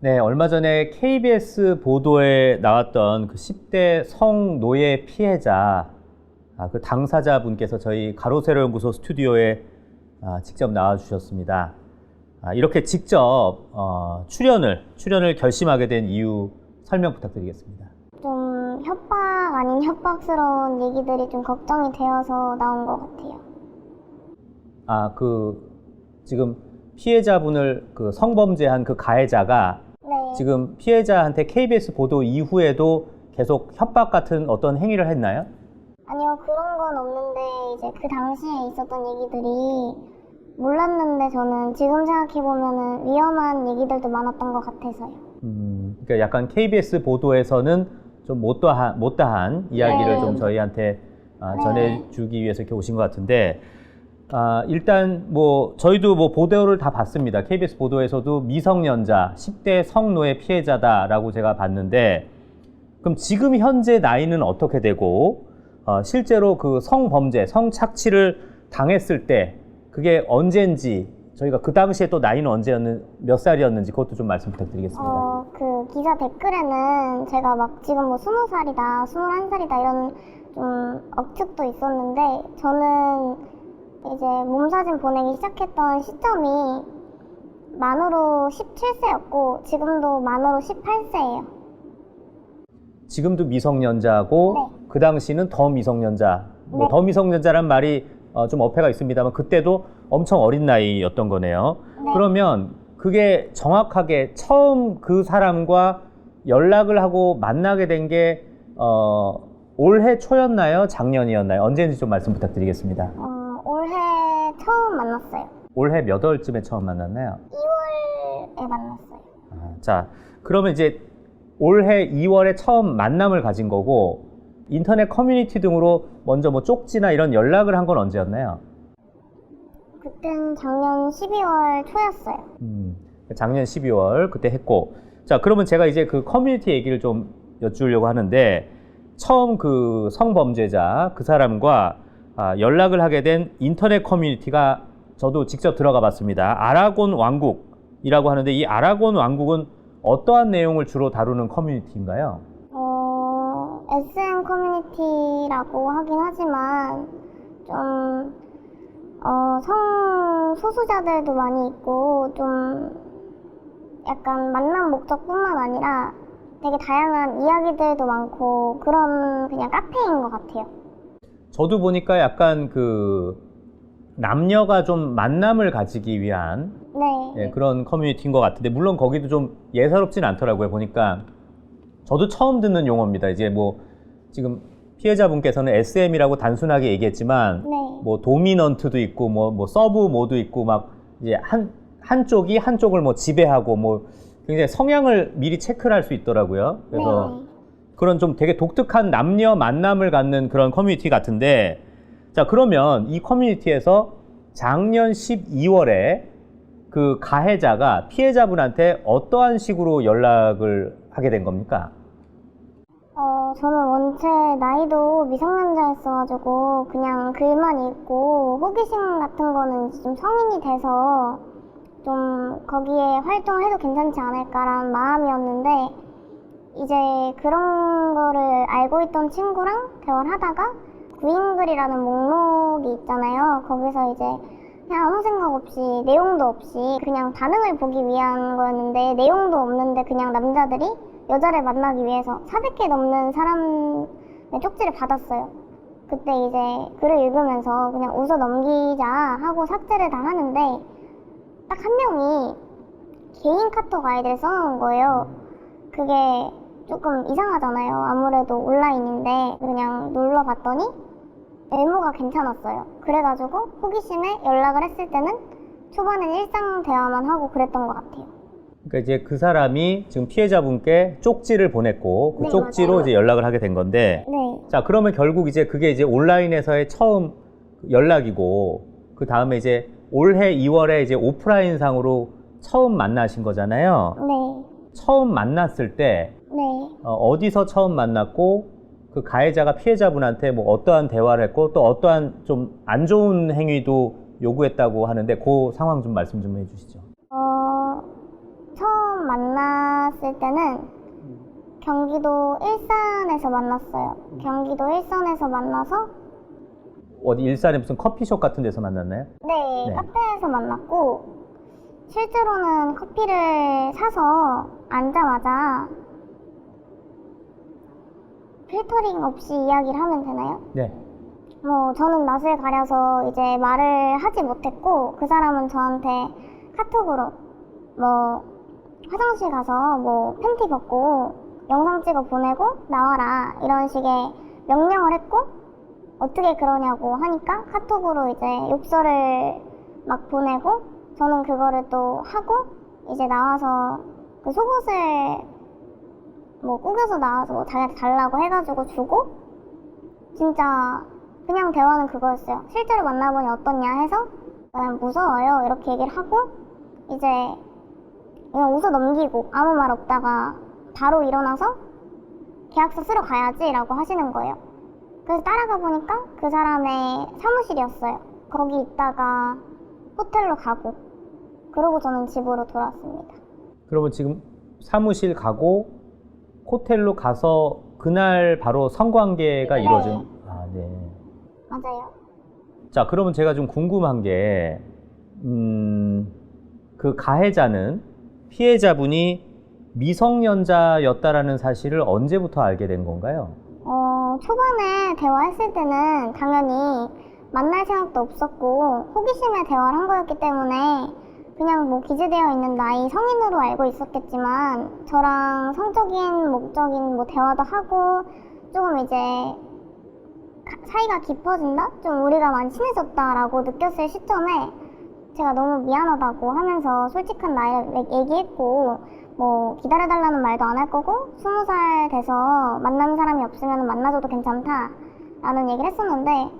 네, 얼마 전에 KBS 보도에 나왔던 그 10대 성노예 피해자, 아, 그 당사자분께서 저희 가로세로 연구소 스튜디오에 아, 직접 나와주셨습니다. 아, 이렇게 직접 어, 출연을, 출연을 결심하게 된 이유 설명 부탁드리겠습니다. 좀 협박 아닌 협박스러운 얘기들이 좀 걱정이 되어서 나온 것 같아요. 아, 그, 지금 피해자분을 그 성범죄한 그 가해자가 네. 지금 피해자한테 KBS 보도 이후에도 계속 협박 같은 어떤 행위를 했나요? 아니요, 그런 건 없는데 이제 그 당시에 있었던 얘기들이 몰랐는데 저는 지금 생각해보면은 위험한 얘기들도 많았던 것 같아서요. 음, 그러니까 약간 KBS 보도에서는 좀 못다한, 못다한 이야기를 네. 좀 저희한테 아, 네. 전해주기 위해서 이렇게 오신 것 같은데, 아, 일단 뭐 저희도 뭐 보도를 다 봤습니다. KBS 보도에서도 미성년자, 10대 성노예 피해자다라고 제가 봤는데, 그럼 지금 현재 나이는 어떻게 되고, 어, 실제로 그 성범죄, 성착취를 당했을 때 그게 언제인지 저희가 그 당시에 또 나이는 언제였는 몇 살이었는지 그것도 좀 말씀 부탁드리겠습니다. 어, 그 기사 댓글에는 제가 막 지금 뭐 스무 살이다, 스물한 살이다 이런 좀 억측도 있었는데 저는 이제 몸사진 보내기 시작했던 시점이 만으로 17세였고 지금도 만으로 18세예요. 지금도 미성년자고 네. 그 당시는 더 미성년자. 뭐 네. 더 미성년자란 말이 어, 좀 어폐가 있습니다만 그때도 엄청 어린 나이였던 거네요. 네. 그러면 그게 정확하게 처음 그 사람과 연락을 하고 만나게 된 게 어, 올해 초였나요? 작년이었나요? 언제인지 좀 말씀 부탁드리겠습니다. 어. 올해 몇 월쯤에 처음 만났나요? 2월에 만났어요. 아, 자, 그러면 이제 올해 2월에 처음 만남을 가진 거고 인터넷 커뮤니티 등으로 먼저 뭐 쪽지나 이런 연락을 한 건 언제였나요? 그땐 작년 12월 초였어요. 음, 작년 12월 그때 했고 자 그러면 제가 이제 그 커뮤니티 얘기를 좀 여쭈려고 하는데 처음 그 성범죄자 그 사람과 아, 연락을 하게 된 인터넷 커뮤니티가 저도 직접 들어가 봤습니다 아라곤 왕국이라고 하는데 이 아라곤 왕국은 어떠한 내용을 주로 다루는 커뮤니티인가요? 어, SM 커뮤니티라고 하긴 하지만 좀 어, 성소수자들도 많이 있고 좀 약간 만남 목적뿐만 아니라 되게 다양한 이야기들도 많고 그런 그냥 카페인 것 같아요. 저도 보니까 약간 그 남녀가 좀 만남을 가지기 위한 네. 예, 그런 커뮤니티인 것 같은데 물론 거기도 좀 예사롭진 않더라고요 보니까 저도 처음 듣는 용어입니다 이제 뭐 지금 피해자분께서는 SM이라고 단순하게 얘기했지만 네. 뭐 도미넌트도 있고 뭐, 뭐 서브 모드 있고 막 이제 한 한쪽이 한쪽을 뭐 지배하고 뭐 굉장히 성향을 미리 체크를 할 수 있더라고요 그래서 네. 그런 좀 되게 독특한 남녀 만남을 갖는 그런 커뮤니티 같은데 자 그러면 이 커뮤니티에서 작년 12월에 그 가해자가 피해자분한테 어떠한 식으로 연락을 하게 된 겁니까? 어, 저는 원체 나이도 미성년자였어가지고 그냥 글만 읽고 호기심 같은 거는 좀 성인이 돼서 좀 거기에 활동을 해도 괜찮지 않을까라는 마음이었는데 이제 그런 거를 알고 있던 친구랑 대화를 하다가 구인글이라는 목록이 있잖아요. 거기서 이제 그냥 아무 생각 없이 내용도 없이 그냥 반응을 보기 위한 거였는데 내용도 없는데 그냥 남자들이 여자를 만나기 위해서 400개 넘는 사람의 쪽지를 받았어요. 그때 이제 글을 읽으면서 그냥 웃어 넘기자 하고 삭제를 다 하는데 딱 한 명이 개인 카톡 아이디를 써놓은 거예요. 그게 조금 이상하잖아요. 아무래도 온라인인데 그냥 눌러봤더니 외모가 괜찮았어요. 그래가지고 호기심에 연락을 했을 때는 초반엔 일상 대화만 하고 그랬던 것 같아요. 그러니까 이제 그 사람이 지금 피해자분께 쪽지를 보냈고 그 네, 쪽지로 맞아요. 이제 연락을 하게 된 건데 네, 자 그러면 결국 이제 그게 이제 온라인에서의 처음 연락이고 그 다음에 이제 올해 2월에 이제 오프라인 상으로 처음 만나신 거잖아요. 네, 처음 만났을 때 네. 어, 디서 처음 만났고 그 가해자가 피해자분한테 뭐 어떠한 대화를 했고 또 어떠한 좀 안 좋은 행위도 요구했다고 하는데 그 상황 좀 말씀 좀 해주시죠. 어, 처음 만났을 때는 경기도 일산에서 만났어요. 경기도 일산에서 만나서 어디 일산에 무슨 커피숍 같은 데서 만났나요? 네, 네. 카페에서 만났고 실제로는 커피를 사서 앉자마자 필터링 없이 이야기를 하면 되나요? 네. 뭐 저는 낯을 가려서 이제 말을 하지 못했고 그 사람은 저한테 카톡으로 뭐 화장실 가서 뭐 팬티 벗고 영상 찍어 보내고 나와라 이런 식의 명령을 했고 어떻게 그러냐고 하니까 카톡으로 이제 욕설을 막 보내고 저는 그거를 또 하고 이제 나와서 그 속옷을 뭐 꾸겨서 나와서 뭐 자기한테 달라고 해가지고 주고 진짜 그냥 대화는 그거였어요. 실제로 만나보니 어떻냐 해서 난 무서워요 이렇게 얘기를 하고 이제 그냥 웃어 넘기고 아무 말 없다가 바로 일어나서 계약서 쓰러 가야지라고 하시는 거예요. 그래서 따라가 보니까 그 사람의 사무실이었어요. 거기 있다가 호텔로 가고 그러고 저는 집으로 돌아왔습니다. 그러면 지금 사무실 가고 호텔로 가서 그날 바로 성관계가 네. 이루어진. 아, 네. 맞아요. 자, 그러면 제가 좀 궁금한 게, 음, 그 가해자는 피해자분이 미성년자였다라는 사실을 언제부터 알게 된 건가요? 어, 초반에 대화했을 때는 당연히 만날 생각도 없었고 호기심에 대화를 한 거였기 때문에 그냥 뭐 기재되어 있는 나이 성인으로 알고 있었겠지만 저랑 성적인 목적인 뭐 대화도 하고 조금 이제 가- 사이가 깊어진다? 좀 우리가 많이 친해졌다라고 느꼈을 시점에 제가 너무 미안하다고 하면서 솔직한 나이를 얘- 얘기했고 뭐 기다려달라는 말도 안 할 거고 스무 살 돼서 만나는 사람이 없으면 만나줘도 괜찮다 라는 얘기를 했었는데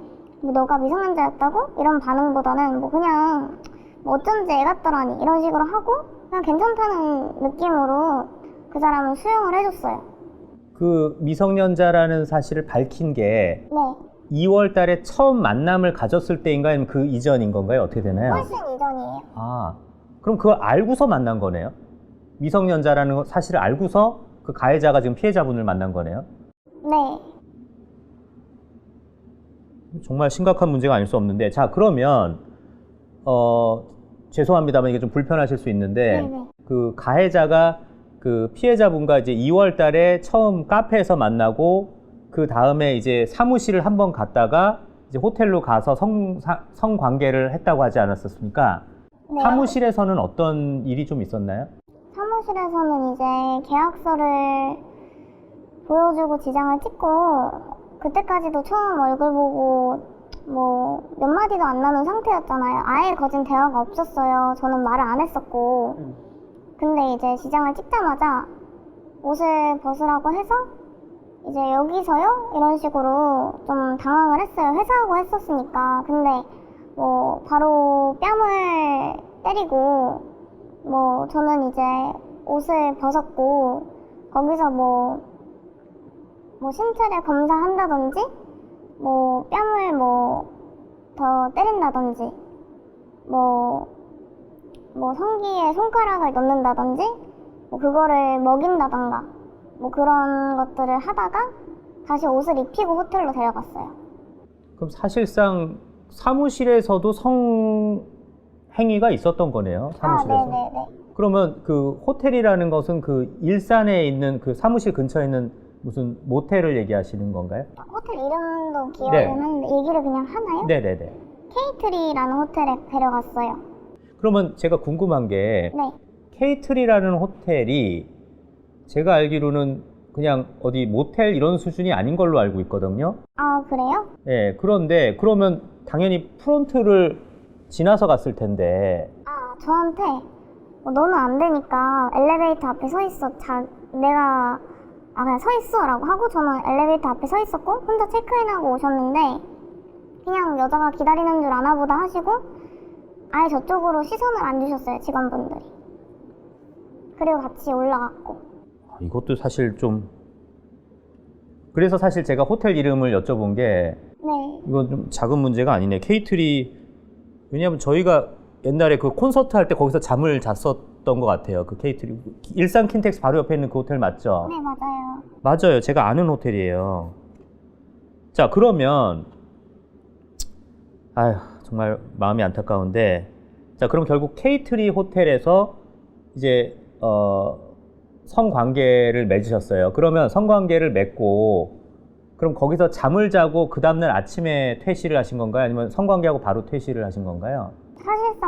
뭐 너가 미성년자였다고? 이런 반응보다는 뭐 그냥 뭐 어쩐지 애 같더라니 이런 식으로 하고 그냥 괜찮다는 느낌으로 그 사람은 수용을 해줬어요 그 미성년자라는 사실을 밝힌 게 네 2월 달에 처음 만남을 가졌을 때인가요? 아니면 그 이전인 건가요? 어떻게 되나요? 훨씬 이전이에요 아, 그럼 그걸 알고서 만난 거네요? 미성년자라는 사실을 알고서 그 가해자가 지금 피해자분을 만난 거네요? 네 정말 심각한 문제가 아닐 수 없는데, 자, 그러면, 어, 죄송합니다만 이게 좀 불편하실 수 있는데, 네네. 그 가해자가 그 피해자분과 이제 2월 달에 처음 카페에서 만나고, 그 다음에 이제 사무실을 한번 갔다가, 이제 호텔로 가서 성, 사- 성관계를 했다고 하지 않았었습니까? 네. 사무실에서는 어떤 일이 좀 있었나요? 사무실에서는 이제 계약서를 보여주고 지장을 찍고 그때까지도 처음 얼굴 보고 뭐 몇 마디도 안 나눈 상태였잖아요. 아예 거진 대화가 없었어요. 저는 말을 안 했었고. 근데 이제 지장을 찍자마자 옷을 벗으라고 해서 이제 여기서요? 이런 식으로 좀 당황을 했어요. 회사하고 했었으니까. 근데 뭐 바로 뺨을 때리고 뭐 저는 이제 옷을 벗었고 거기서 뭐, 뭐 신체를 검사한다든지 뭐 뺨을 뭐 더 때린다든지 뭐, 뭐 성기에 손가락을 넣는다든지 뭐 그거를 먹인다던가 뭐 그런 것들을 하다가 다시 옷을 입히고 호텔로 데려갔어요. 그럼 사실상 사무실에서도 성 행위가 있었던 거네요. 사무실에서. 아, 네네네. 그러면 그 호텔이라는 것은 그 일산에 있는 그 사무실 근처에 있는 무슨 모텔을 얘기하시는 건가요? 호텔 이름도 기억은 네. 하는데 얘기를 그냥 하나요? 네네네. 케이트리라는 호텔에 데려갔어요. 그러면 제가 궁금한 게 네. 케이트리라는 호텔이 제가 알기로는 그냥 어디 모텔 이런 수준이 아닌 걸로 알고 있거든요. 아 그래요? 예, 그런데 그러면 당연히 프론트를 지나서 갔을 텐데 아 저한테 뭐 너는 안 되니까 엘리베이터 앞에 서 있어. 자 내가 아 그냥 서 있어라고 하고 저는 엘리베이터 앞에 서 있었고 혼자 체크인하고 오셨는데 그냥 여자가 기다리는 줄 아나 보다 하시고 아예 저쪽으로 시선을 안 주셨어요 직원분들이. 그리고 같이 올라갔고. 아, 이것도 사실 좀 그래서 사실 제가 호텔 이름을 여쭤본 게 네. 이건 좀 작은 문제가 아니네. 케이트리 왜냐하면 저희가 옛날에 그 콘서트 할 때 거기서 잠을 잤었 것 같아요. 그 케이트리 일산 킨텍스 바로 옆에 있는 그 호텔 맞죠? 네, 맞아요. 맞아요. 제가 아는 호텔이에요. 자, 그러면 아휴, 정말 마음이 안타까운데 자, 그럼 결국 케이트리 호텔에서 이제 어 성관계를 맺으셨어요. 그러면 성관계를 맺고 그럼 거기서 잠을 자고 그 다음날 아침에 퇴실을 하신 건가요? 아니면 성관계하고 바로 퇴실을 하신 건가요?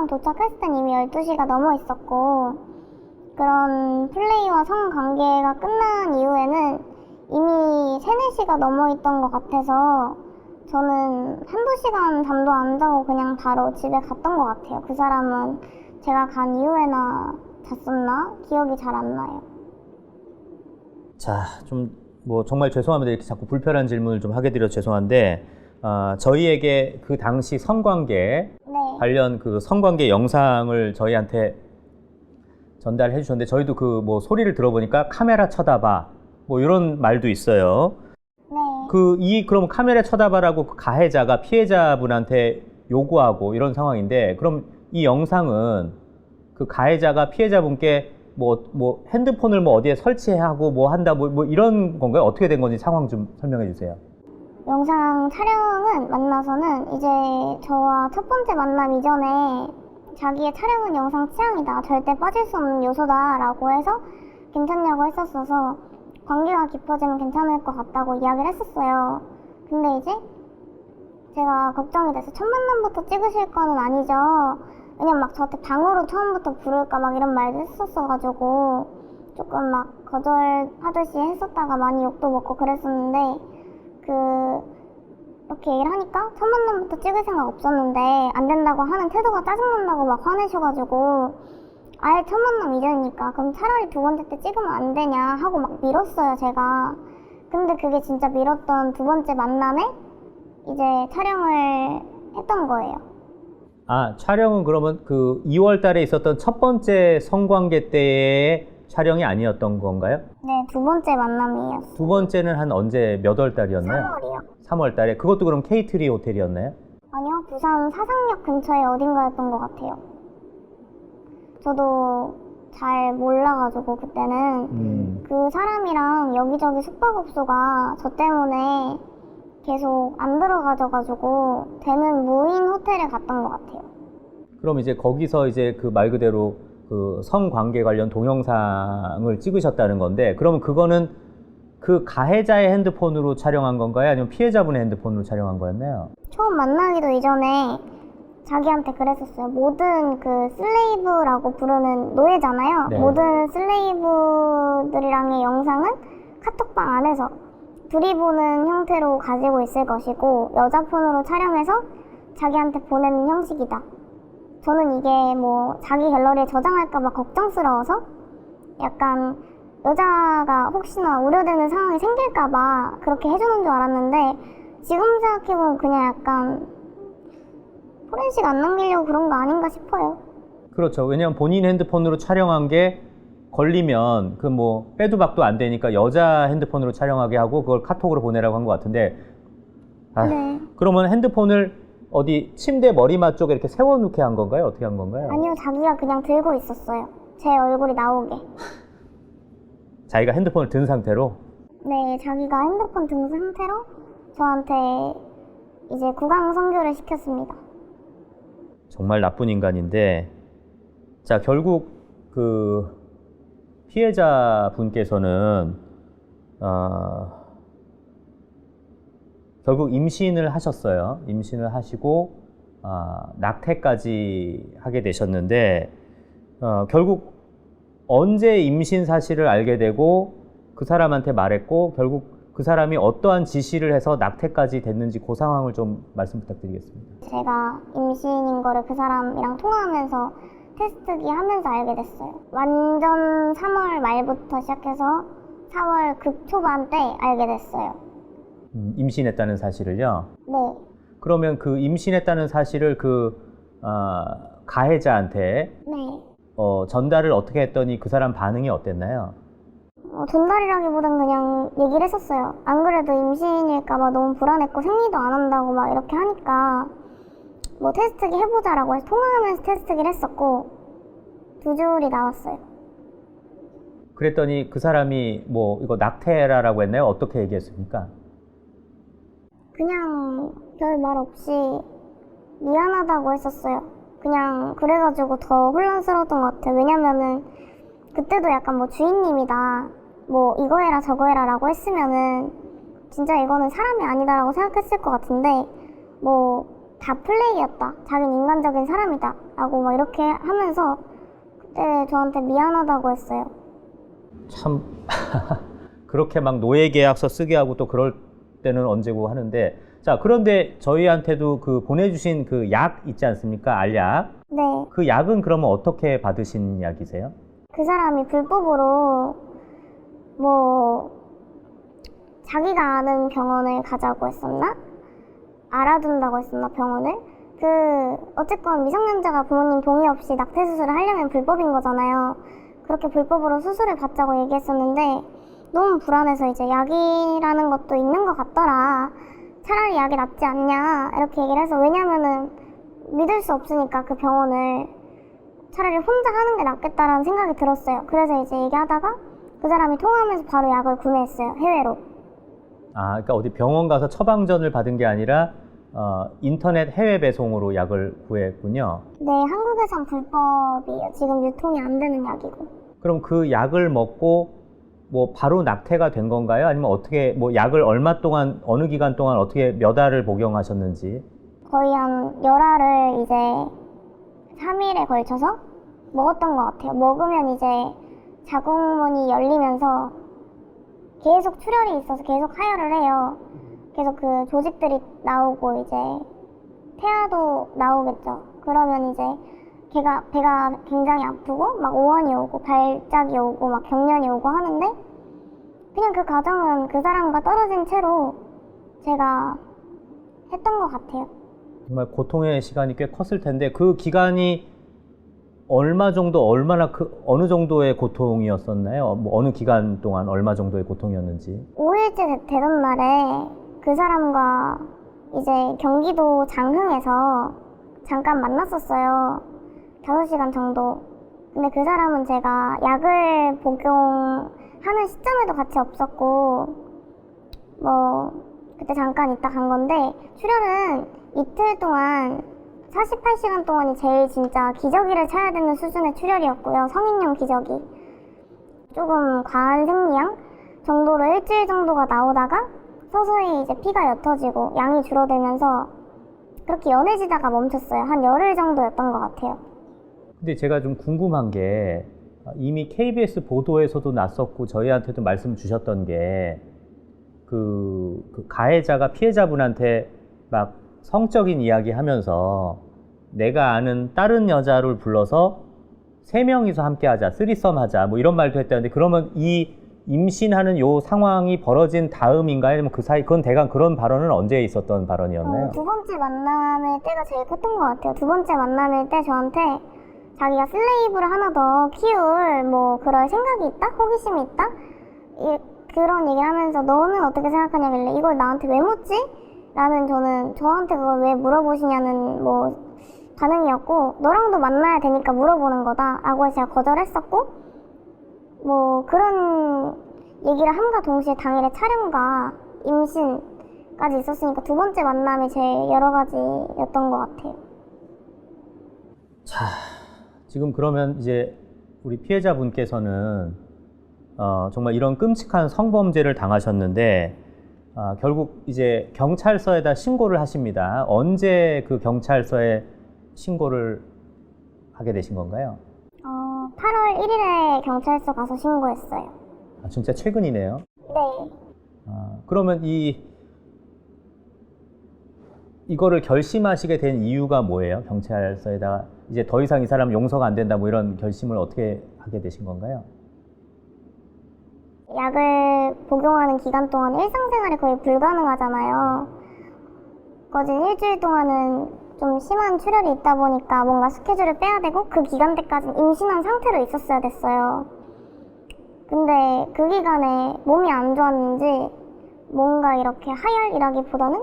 도착했을 땐 이미 12시가 넘어 있었고, 그런 플레이와 성관계가 끝난 이후에는 이미 3, 4시가 넘어 있던 것 같아서 저는 한두 시간 잠도 안 자고 그냥 바로 집에 갔던 것 같아요. 그 사람은 제가 간 이후에나 잤었나? 기억이 잘 안 나요. 자, 좀 뭐 정말 죄송합니다. 이렇게 자꾸 불편한 질문을 좀 하게 드려 죄송한데 아, 저희에게 그 당시 성관계 네. 관련 그 성관계 영상을 저희한테 전달해 주셨는데 저희도 그 뭐 소리를 들어보니까 카메라 쳐다봐 뭐 이런 말도 있어요. 네. 그 이 그럼 카메라 쳐다봐라고 그 가해자가 피해자분한테 요구하고 이런 상황인데 그럼 이 영상은 그 가해자가 피해자분께 뭐 뭐 핸드폰을 뭐 어디에 설치하고 뭐 한다 뭐, 뭐 이런 건가요? 어떻게 된 건지 상황 좀 설명해 주세요. 영상 촬영은 만나서는 이제 저와 첫 번째 만남 이전에 자기의 촬영은 영상 취향이다. 절대 빠질 수 없는 요소다 라고 해서 괜찮냐고 했었어서 관계가 깊어지면 괜찮을 것 같다고 이야기를 했었어요. 근데 이제 제가 걱정이 돼서 첫 만남부터 찍으실 거는 아니죠. 왜냐면 막 저한테 방으로 처음부터 부를까 막 이런 말도 했었어가지고 조금 막 거절하듯이 했었다가 많이 욕도 먹고 그랬었는데 그 이렇게 얘기를 하니까 첫 만남부터 찍을 생각 없었는데 안 된다고 하는 태도가 짜증난다고 막 화내셔가지고 아예 첫 만남 이전이니까 그럼 차라리 두 번째 때 찍으면 안 되냐 하고 막 밀었어요 제가. 근데 그게 진짜 밀었던 두 번째 만남에 이제 촬영을 했던 거예요. 아 촬영은 그러면 그 2월 달에 있었던 첫 번째 성관계 때의 촬영이 아니었던 건가요? 네 두 번째 만남이었어요 두 번째는 한 언제 몇 월 달이었나요? 3월이요 3월 달에 그것도 그럼 케이트리 호텔이었나요? 아니요, 부산 사상역 근처에 어딘가였던 것 같아요. 저도 잘 몰라가지고 그때는 음. 그 사람이랑 여기저기 숙박업소가 저 때문에 계속 안 들어가져가지고 되는 무인 호텔에 갔던 것 같아요. 그럼 이제 거기서 이제 그 말 그대로 그 성관계 관련 동영상을 찍으셨다는 건데 그러면 그거는 그 가해자의 핸드폰으로 촬영한 건가요? 아니면 피해자분의 핸드폰으로 촬영한 거였나요? 처음 만나기도 이전에 자기한테 그랬었어요. 모든 그 슬레이브라고 부르는 노예잖아요. 네. 모든 슬레이브들이랑의 영상은 카톡방 안에서 둘이 보는 형태로 가지고 있을 것이고 여자 폰으로 촬영해서 자기한테 보내는 형식이다. 저는 이게 뭐 자기 갤러리에 저장할까봐 걱정스러워서 약간 여자가 혹시나 우려되는 상황이 생길까봐 그렇게 해주는 줄 알았는데 지금 생각해보면 그냥 약간 포렌식 안 남기려고 그런 거 아닌가 싶어요. 그렇죠. 왜냐하면 본인 핸드폰으로 촬영한 게 걸리면 그 뭐 빼도 박도 안 되니까 여자 핸드폰으로 촬영하게 하고 그걸 카톡으로 보내라고 한 것 같은데 아, 네. 그러면 핸드폰을 어디 침대 머리맡 쪽에 이렇게 세워놓게 한 건가요? 어떻게 한 건가요? 아니요, 자기가 그냥 들고 있었어요. 제 얼굴이 나오게. 자기가 핸드폰을 든 상태로 네, 자기가 핸드폰 등 상태로 저한테 이제 구강 선교를 시켰습니다. 정말 나쁜 인간인데 자 결국 그 피해자 분께서는 어, 결국 임신을 하셨어요. 임신을 하시고 아, 낙태까지 하게 되셨는데 어, 결국 언제 임신 사실을 알게 되고 그 사람한테 말했고 결국 그 사람이 어떠한 지시를 해서 낙태까지 됐는지 그 상황을 좀 말씀 부탁드리겠습니다. 제가 임신인 거를 그 사람이랑 통화하면서 테스트기 하면서 알게 됐어요. 완전 3월 말부터 시작해서 4월 극초반 때 알게 됐어요. 음, 임신했다는 사실을요. 네. 그러면 그 임신했다는 사실을 그 아, 가해자한테 네. 어, 전달을 어떻게 했더니 그 사람 반응이 어땠나요? 어, 전달이라기보단 그냥 얘기를 했었어요. 안 그래도 임신일까봐 너무 불안했고 생리도 안 한다고 막 이렇게 하니까 뭐 테스트기 해보자라고 해서 통화하면서 테스트기를 했었고 두 줄이 나왔어요. 그랬더니 그 사람이 뭐 이거 낙태라라고 했나요? 어떻게 얘기했습니까? 그냥 별 말 없이 미안하다고 했었어요. 그냥 그래가지고 더 혼란스러웠던 것 같아요. 왜냐면은 그때도 약간 뭐 주인님이다, 뭐 이거 해라 저거 해라 라고 했으면은 진짜 이거는 사람이 아니다라고 생각했을 것 같은데 뭐 다 플레이였다, 자기는 인간적인 사람이다 라고 막 이렇게 하면서 그때 저한테 미안하다고 했어요. 참 그렇게 막 노예 계약서 쓰게 하고 또 그럴 때는 언제고 하는데 자 그런데 저희한테도 그 보내주신 그 약 있지 않습니까 알약 네, 그 약은 그러면 어떻게 받으신 약이세요? 그 사람이 불법으로 뭐 자기가 아는 병원을 가자고 했었나? 알아둔다고 했었나 병원을? 그 어쨌건 미성년자가 부모님 동의 없이 낙태 수술을 하려면 불법인 거잖아요. 그렇게 불법으로 수술을 받자고 얘기했었는데 너무 불안해서 이제 약이라는 것도 있는 것 같더라. 차라리 약이 낫지 않냐 이렇게 얘기를 해서 왜냐면은 믿을 수 없으니까 그 병원을 차라리 혼자 하는 게 낫겠다라는 생각이 들었어요. 그래서 이제 얘기하다가 그 사람이 통화하면서 바로 약을 구매했어요. 해외로. 아 그러니까 어디 병원 가서 처방전을 받은 게 아니라 어, 인터넷 해외 배송으로 약을 구했군요. 네, 한국에선 불법이에요. 지금 유통이 안 되는 약이고. 그럼 그 약을 먹고 뭐 바로 낙태가 된 건가요? 아니면 어떻게 뭐 약을 얼마 동안 어느 기간 동안 어떻게 몇 알을 복용하셨는지? 거의 한 열알을 이제 3일에 걸쳐서 먹었던 것 같아요. 먹으면 이제 자궁문이 열리면서 계속 출혈이 있어서 계속 하혈을 해요. 계속 그 조직들이 나오고 이제 태아도 나오겠죠. 그러면 이제 걔가 배가 굉장히 아프고 막 오한이 오고 발작이 오고 막 경련이 오고 하는데 그냥 그 과정은 그 사람과 떨어진 채로 제가 했던 것 같아요. 정말 고통의 시간이 꽤 컸을 텐데 그 기간이 얼마 정도 얼마나 그 어느 정도의 고통이었었나요? 뭐 어느 기간 동안 얼마 정도의 고통이었는지? 5일째 되- 되던 날에 그 사람과 이제 경기도 장흥에서 잠깐 만났었어요. 5시간 정도. 근데 그 사람은 제가 약을 복용하는 시점에도 같이 없었고, 뭐, 그때 잠깐 있다 간 건데, 출혈은 이틀 동안 48시간 동안이 제일 진짜 기저귀를 차야 되는 수준의 출혈이었고요. 성인용 기저귀. 조금 과한 생리양 정도로 일주일 정도가 나오다가 서서히 이제 피가 옅어지고 양이 줄어들면서 그렇게 연해지다가 멈췄어요. 한 열흘 정도였던 것 같아요. 근데 제가 좀 궁금한 게 아, 이미 KBS 보도에서도 났었고 저희한테도 말씀 주셨던 게 그, 그 가해자가 피해자분한테 막 성적인 이야기 하면서 내가 아는 다른 여자를 불러서 세 명이서 함께 하자, 쓰리썸 하자, 뭐 이런 말도 했다는데 그러면 이 임신하는 요 상황이 벌어진 다음인가요? 아니면 그 사이, 그건 대강 그런 발언은 언제 있었던 발언이었나요? 어, 두 번째 만남일 때가 제일 컸던 것 같아요. 두 번째 만남일 때 저한테 자기가 슬레이브를 하나 더 키울 뭐 그럴 생각이 있다? 호기심이 있다? 이, 그런 얘기를 하면서 너는 어떻게 생각하냐길래 이걸 나한테 왜 묻지? 라는 저는 저한테 그걸 왜 물어보시냐는 뭐 반응이었고 너랑도 만나야 되니까 물어보는 거다 라고 제가 거절했었고 뭐 그런 얘기를 함과 동시에 당일에 촬영과 임신까지 있었으니까 두 번째 만남이 제일 여러 가지였던 것 같아요. 자, 지금 그러면 이제 우리 피해자분께서는 어, 정말 이런 끔찍한 성범죄를 당하셨는데 아, 결국 이제 경찰서에다 신고를 하십니다. 언제 그 경찰서에 신고를 하게 되신 건가요? 어, 8월 1일에 경찰서 가서 신고했어요. 아, 진짜 최근이네요. 네. 아, 그러면 이 이거를 결심하시게 된 이유가 뭐예요? 경찰서에다가 이제 더 이상 이 사람 용서가 안 된다 뭐 이런 결심을 어떻게 하게 되신 건가요? 약을 복용하는 기간 동안 일상생활이 거의 불가능하잖아요. 거진 일주일 동안은 좀 심한 출혈이 있다 보니까 뭔가 스케줄을 빼야 되고 그 기간 때까지 임신한 상태로 있었어야 됐어요. 근데 그 기간에 몸이 안 좋았는지 뭔가 이렇게 하혈이라기보다는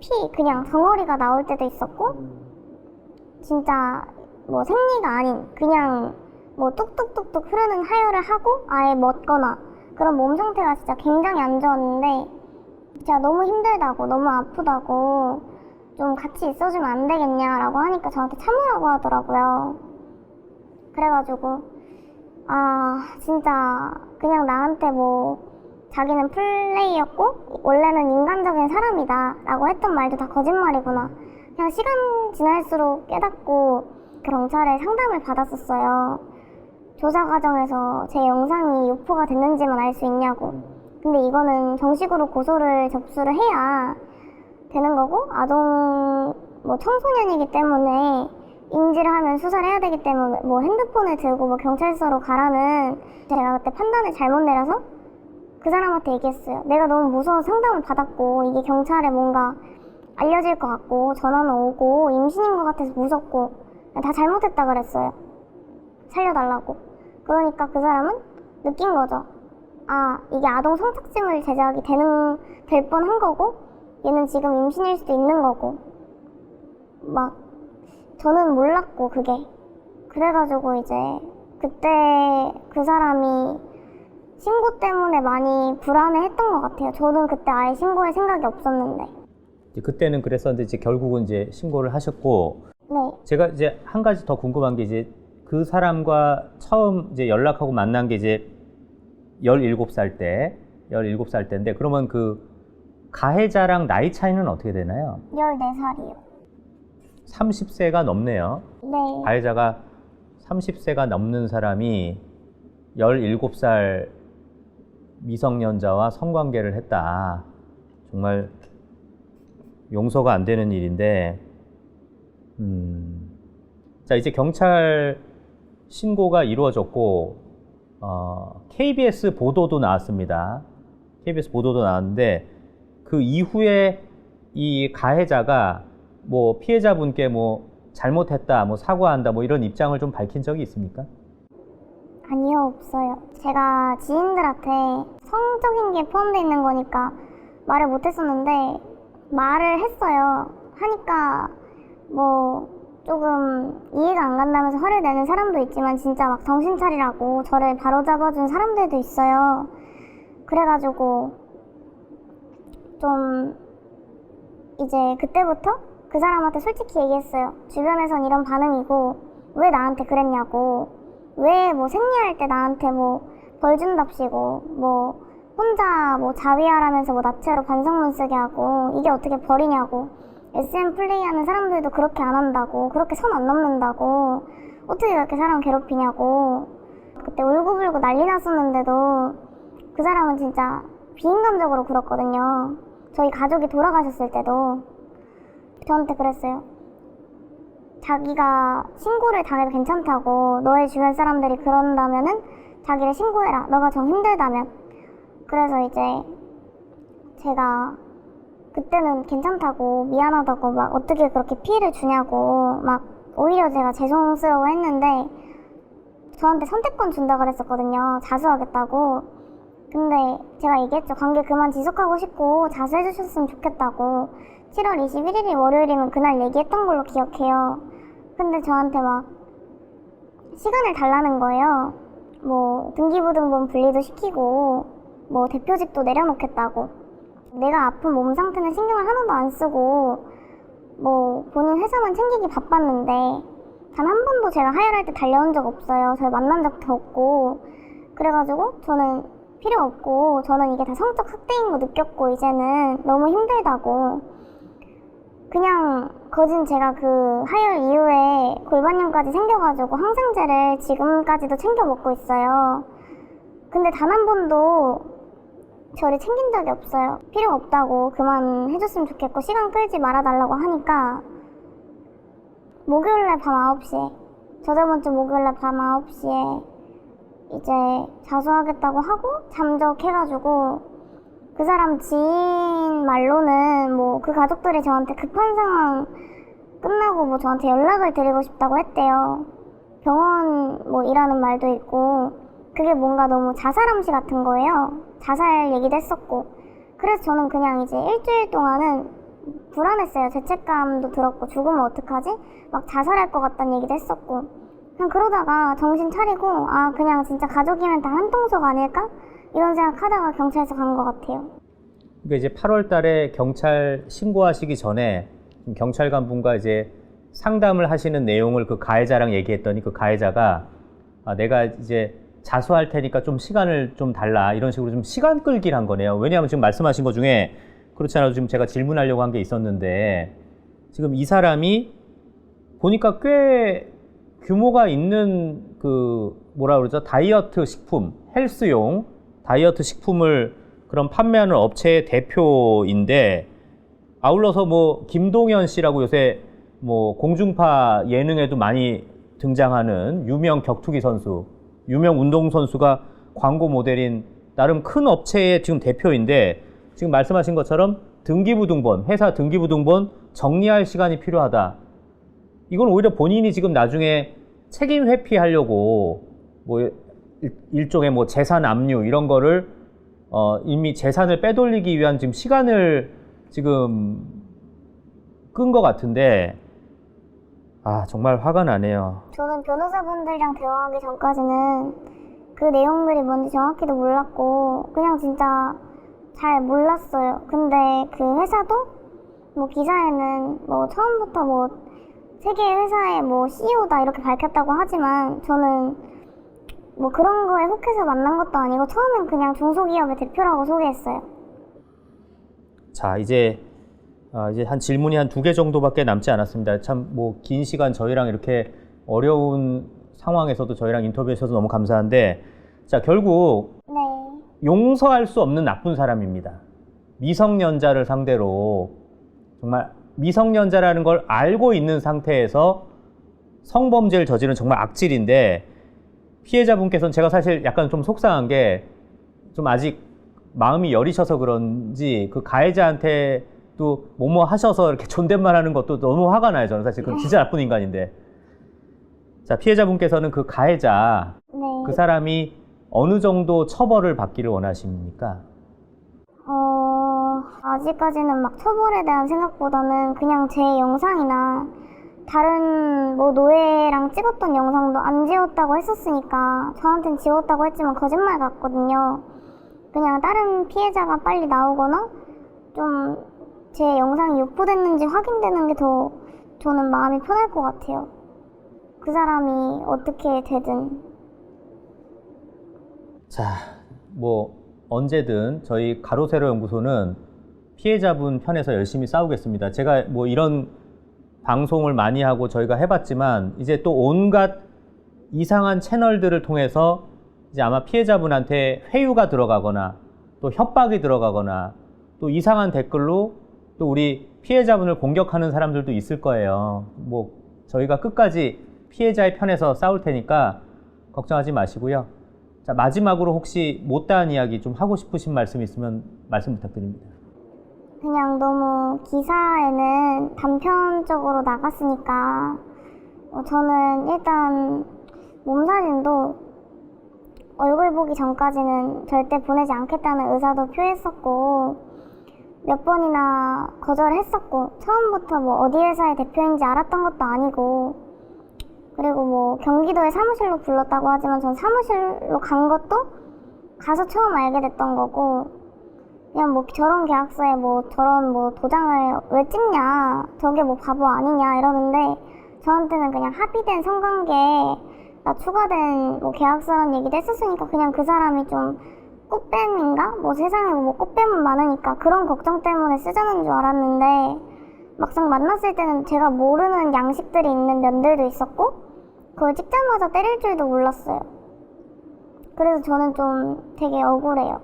피 그냥 덩어리가 나올 때도 있었고 진짜 뭐 생리가 아닌 그냥 뭐 뚝뚝뚝뚝 흐르는 하혈을 하고 아예 멎거나 그런 몸 상태가 진짜 굉장히 안 좋았는데 제가 너무 힘들다고 너무 아프다고 좀 같이 있어주면 안 되겠냐라고 하니까 저한테 참으라고 하더라고요. 그래가지고 아 진짜 그냥 나한테 뭐 자기는 플레이였고 원래는 인간적인 사람이다 라고 했던 말도 다 거짓말이구나. 그냥 시간 지날수록 깨닫고 경찰에 상담을 받았었어요. 조사 과정에서 제 영상이 유포가 됐는지만 알 수 있냐고. 근데 이거는 정식으로 고소를 접수를 해야 되는 거고 아동 뭐 청소년이기 때문에 인지를 하면 수사를 해야 되기 때문에 뭐 핸드폰을 들고 뭐 경찰서로 가라는 제가 그때 판단을 잘못 내려서 그 사람한테 얘기했어요. 내가 너무 무서워서 상담을 받았고 이게 경찰에 뭔가 알려질 것 같고 전화는 오고 임신인 것 같아서 무섭고 다 잘못했다 그랬어요. 살려달라고. 그러니까 그 사람은 느낀 거죠. 아 이게 아동 성착취물 제작이 되는 될 뻔한 거고 얘는 지금 임신일 수도 있는 거고 막 저는 몰랐고 그게 그래가지고 이제 그때 그 사람이 신고 때문에 많이 불안해했던 것 같아요. 저는 그때 아예 신고할 생각이 없었는데 그때는 그랬었는데 이제 결국은 이제 신고를 하셨고 네 제가 이제 한 가지 더 궁금한 게 이제 그 사람과 처음 이제 연락하고 만난 게 이제 17살 때, 17살 때인데 그러면 그 가해자랑 나이 차이는 어떻게 되나요? 14살이요. 30세가 넘네요. 네 가해자가 30세가 넘는 사람이 17살 미성년자와 성관계를 했다. 정말 용서가 안 되는 일인데, 음. 자, 이제 경찰 신고가 이루어졌고, 어, KBS 보도도 나왔습니다. KBS 보도도 나왔는데, 그 이후에 이 가해자가 뭐 피해자분께 뭐 잘못했다, 뭐 사과한다, 뭐 이런 입장을 좀 밝힌 적이 있습니까? 아니요, 없어요. 제가 지인들한테 성적인 게 포함되어 있는 거니까 말을 못 했었는데, 말을 했어요. 하니까, 뭐, 조금 이해가 안 간다면서 화를 내는 사람도 있지만, 진짜 막 정신 차리라고 저를 바로잡아준 사람들도 있어요. 그래가지고, 좀, 이제 그때부터 그 사람한테 솔직히 얘기했어요. 주변에선 이런 반응이고, 왜 나한테 그랬냐고. 왜 뭐 생리할 때 나한테 뭐 벌 준답시고 뭐 혼자 뭐 자위하라면서 뭐 나체로 반성문 쓰게 하고 이게 어떻게 벌이냐고 SM 플레이하는 사람들도 그렇게 안 한다고 그렇게 선 안 넘는다고. 어떻게 그렇게 사람 괴롭히냐고. 그때 울고불고 난리 났었는데도 그 사람은 진짜 비인간적으로 굴었거든요. 저희 가족이 돌아가셨을 때도. 저한테 그랬어요. 자기가 신고를 당해도 괜찮다고. 너의 주변 사람들이 그런다면은 자기를 신고해라. 너가 정 힘들다면. 그래서 이제 제가 그때는 괜찮다고 미안하다고 막 어떻게 그렇게 피해를 주냐고 막 오히려 제가 죄송스러워 했는데 저한테 선택권 준다 그랬었거든요. 자수하겠다고. 근데 제가 얘기했죠. 관계 그만 지속하고 싶고 자수해 주셨으면 좋겠다고. 7월 21일이 월요일이면 그날 얘기했던 걸로 기억해요. 근데 저한테 막 시간을 달라는 거예요. 뭐 등기부등본 분리도 시키고 뭐 대표직도 내려놓겠다고. 내가 아픈 몸 상태는 신경을 하나도 안 쓰고 뭐 본인 회사만 챙기기 바빴는데 단 한 번도 제가 하혈할 때 달려온 적 없어요. 저를 만난 적도 없고 그래가지고 저는 필요 없고 저는 이게 다 성적 학대인 거 느꼈고 이제는 너무 힘들다고 그냥 거진 제가 그 하혈 이후에 골반염까지 생겨가지고 항생제를 지금까지도 챙겨 먹고 있어요. 근데 단 한 번도 저를 챙긴 적이 없어요. 필요 없다고 그만 해줬으면 좋겠고 시간 끌지 말아달라고 하니까 목요일날 밤 9시에 저저번 주 목요일날 밤 9시에 이제 자수하겠다고 하고 잠적해가지고 그 사람 지인 말로는 뭐 그 가족들이 저한테 급한 상황 끝나고 뭐 저한테 연락을 드리고 싶다고 했대요. 병원 뭐 일하는 말도 있고 그게 뭔가 너무 자살 암시 같은 거예요. 자살 얘기도 했었고 그래서 저는 그냥 이제 일주일 동안은 불안했어요. 죄책감도 들었고 죽으면 어떡하지? 막 자살할 것 같다는 얘기도 했었고 그냥 그러다가 정신 차리고 아 그냥 진짜 가족이면 다 한통속 아닐까? 이런 생각하다가 경찰서 간 것 같아요. 그러니까 이제 8월 달에 경찰 신고하시기 전에 경찰관 분과 이제 상담을 하시는 내용을 그 가해자랑 얘기했더니 그 가해자가 아, 내가 이제 자수할 테니까 좀 시간을 좀 달라. 이런 식으로 좀 시간 끌기를 한 거네요. 왜냐하면 지금 말씀하신 것 중에 그렇지 않아도 지금 제가 질문하려고 한 게 있었는데 지금 이 사람이 보니까 꽤 규모가 있는 그 뭐라 그러죠? 다이어트 식품 헬스용 다이어트 식품을 그런 판매하는 업체의 대표인데 아울러서 뭐 김동현 씨라고 요새 뭐 공중파 예능에도 많이 등장하는 유명 격투기 선수, 유명 운동 선수가 광고 모델인 나름 큰 업체의 지금 대표인데 지금 말씀하신 것처럼 등기부등본, 회사 등기부등본 정리할 시간이 필요하다. 이건 오히려 본인이 지금 나중에 책임 회피하려고 뭐 일- 일종의 뭐 재산 압류 이런 거를 어 이미 재산을 빼돌리기 위한 지금 시간을 지금 끈 것 같은데 아 정말 화가 나네요. 저는 변호사분들이랑 대화하기 전까지는 그 내용들이 뭔지 정확히도 몰랐고 그냥 진짜 잘 몰랐어요. 근데 그 회사도 뭐 기사에는 뭐 처음부터 뭐 세계 회사의 뭐 CEO다 이렇게 밝혔다고 하지만 저는 뭐 그런 거에 혹해서 만난 것도 아니고 처음엔 그냥 중소기업의 대표라고 소개했어요. 자 이제 아, 이제 한 질문이 한 두 개 정도밖에 남지 않았습니다. 참 뭐 긴 시간 저희랑 이렇게 어려운 상황에서도 저희랑 인터뷰해 주셔서 너무 감사한데 자 결국 네. 용서할 수 없는 나쁜 사람입니다. 미성년자를 상대로 정말 미성년자라는 걸 알고 있는 상태에서 성범죄를 저지른 정말 악질인데 피해자분께서는 제가 사실 약간 좀 속상한 게 좀 아직 마음이 여리셔서 그런지 그 가해자한테 도 뭐뭐 하셔서 이렇게 존댓말 하는 것도 너무 화가 나요. 저는 사실 그 진짜 나쁜 인간인데. 자, 피해자분께서는 그 가해자 네. 그 사람이 어느 정도 처벌을 받기를 원하십니까? 어, 아직까지는 막 처벌에 대한 생각보다는 그냥 제 영상이나 다른 뭐 노예랑 찍었던 영상도 안 지웠다고 했었으니까 저한텐 지웠다고 했지만 거짓말 같거든요. 그냥 다른 피해자가 빨리 나오거나 좀 제 영상이 유포됐는지 확인되는 게 더 저는 마음이 편할 것 같아요. 그 사람이 어떻게 되든. 자, 뭐 언제든 저희 가로세로 연구소는 피해자분 편에서 열심히 싸우겠습니다. 제가 뭐 이런 방송을 많이 하고 저희가 해봤지만 이제 또 온갖 이상한 채널들을 통해서 이제 아마 피해자분한테 회유가 들어가거나 또 협박이 들어가거나 또 이상한 댓글로 또 우리 피해자분을 공격하는 사람들도 있을 거예요. 뭐 저희가 끝까지 피해자의 편에서 싸울 테니까 걱정하지 마시고요. 자, 마지막으로 혹시 못다한 이야기 좀 하고 싶으신 말씀 있으면 말씀 부탁드립니다. 그냥 너무 기사에는 단편적으로 나갔으니까 어, 저는 일단 몸사진도 얼굴 보기 전까지는 절대 보내지 않겠다는 의사도 표했었고 몇 번이나 거절했었고 처음부터 뭐 어디 회사의 대표인지 알았던 것도 아니고 그리고 뭐 경기도의 사무실로 불렀다고 하지만 전 사무실로 간 것도 가서 처음 알게 됐던 거고 그냥 뭐 저런 계약서에 뭐 저런 뭐 도장을 왜 찍냐 저게 뭐 바보 아니냐 이러는데 저한테는 그냥 합의된 성관계에 나 추가된 뭐 계약서라는 얘기도 했었으니까 그냥 그 사람이 좀 꽃뱀인가 뭐 세상에 뭐 꽃뱀은 많으니까 그런 걱정 때문에 쓰자는 줄 알았는데 막상 만났을 때는 제가 모르는 양식들이 있는 면들도 있었고 그걸 찍자마자 때릴 줄도 몰랐어요. 그래서 저는 좀 되게 억울해요.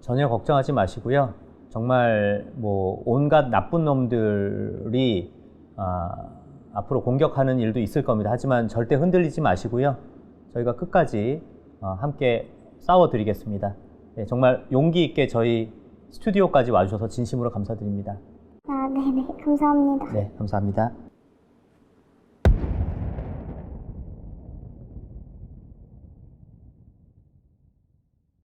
전혀 걱정하지 마시고요. 정말 뭐 온갖 나쁜 놈들이 아, 앞으로 공격하는 일도 있을 겁니다. 하지만 절대 흔들리지 마시고요. 저희가 끝까지 어, 함께 싸워드리겠습니다. 네, 정말 용기 있게 저희 스튜디오까지 와주셔서 진심으로 감사드립니다. 아, 네네. 감사합니다. 네, 감사합니다.